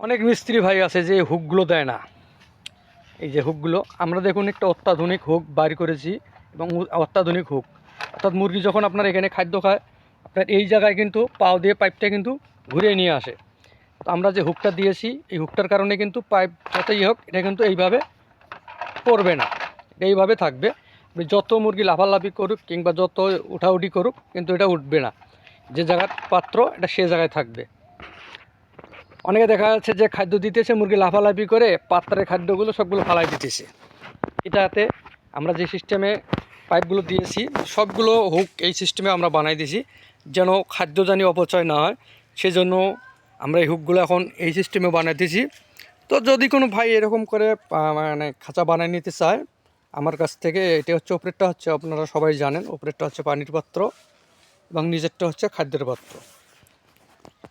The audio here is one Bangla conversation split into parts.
অনেক মিস্ত্রি ভাই আছে যে হুকগুলো দেয় না। এই যে হুকগুলো, আমরা দেখুন একটা অত্যাধুনিক হুক বাইর করেছি এবং অত্যাধুনিক হুক। অর্থাৎ মুরগি যখন আপনার এখানে খাদ্য খায়, আপনার এই জায়গায় কিন্তু পাও দিয়ে পাইপটা কিন্তু ঘুরিয়ে নিয়ে আসে। তো আমরা যে হুকটা দিয়েছি, এই হুকটার কারণে কিন্তু পাইপ যতই হোক, এটা কিন্তু এইভাবে পড়বে না। এটা এইভাবে থাকবে। যত মুরগি লাফালাফি করুক কিংবা যত উঠাউঠি করুক, কিন্তু এটা উঠবে না। যে জায়গার পাত্র, এটা সে জায়গায় থাকবে। অনেকে দেখা যাচ্ছে যে খাদ্য দিতেছে, মুরগি লাফালাফি করে, পাত্রের খাদ্যগুলো সবগুলো ফালাই দিতেছে। এটাতে আমরা যে সিস্টেমে পাইপগুলো দিয়েছি, সবগুলো হুক এই সিস্টেমে আমরা বানাই দিয়েছি, যেন খাদ্য জানি অপচয় না হয়। সেজন্য আমরা এই হুকগুলো এখন এই সিস্টেমে বানাই দিয়েছি। তো যদি কোনো ভাই এরকম করে মানে খাঁচা বানিয়ে নিতে চায়, আমার কাছ থেকে এটা হচ্ছে ওপরেরটা হচ্ছে, আপনারা সবাই জানেন, ওপরেরটা হচ্ছে পানির পাত্র এবং নিজেরটা হচ্ছে খাদ্যের পাত্র।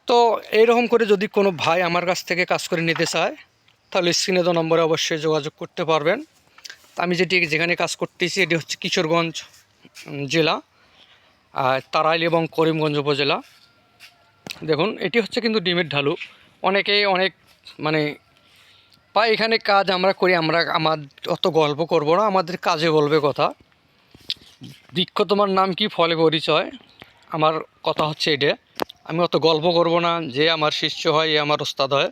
তো এইরকম করে যদি কোনো ভাই আমার কাছ থেকে কাজ করে নিতে চায়, তাহলে স্ক্রিনে তো নম্বরে অবশ্যই যোগাযোগ করতে পারবেন। আমি যেটি যেখানে কাজ করতেছি, এটি হচ্ছে কিশোরগঞ্জ জেলা, আর তারাইল এবং করিমগঞ্জ উপজেলা। দেখুন, এটি হচ্ছে কিন্তু ডিমের ঢালু। অনেকে অনেক মানে বা এখানে কাজ আমরা করি, আমরা আমার অত গল্প করব না, আমাদের কাজে বলবে কথা। বৃক্ষ তোমার নাম কি, ফলে পরিচয়। আমার কথা হচ্ছে এটা। আমি অত গল্প করব না, যে আমার শিষ্য হয়, এ আমার ওস্তাদ হয়।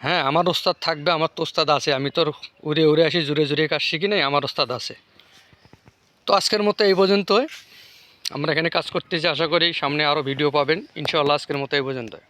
হ্যাঁ আমার ওস্তাদ থাকবে, আমার তো ওস্তাদ আছে। আমি তোর উড়ে উড়ে আসি, জুড়ে জুড়ে কাজ শিখি নাই আমার ওস্তাদ আছে। তো আজকের মতো এই পর্যন্তই। আমরা এখানে কাজ করতেছি, আশা করি সামনে আরও ভিডিও পাবেন। ইনশাআল্লাহ আজকের মতো এই পর্যন্তই।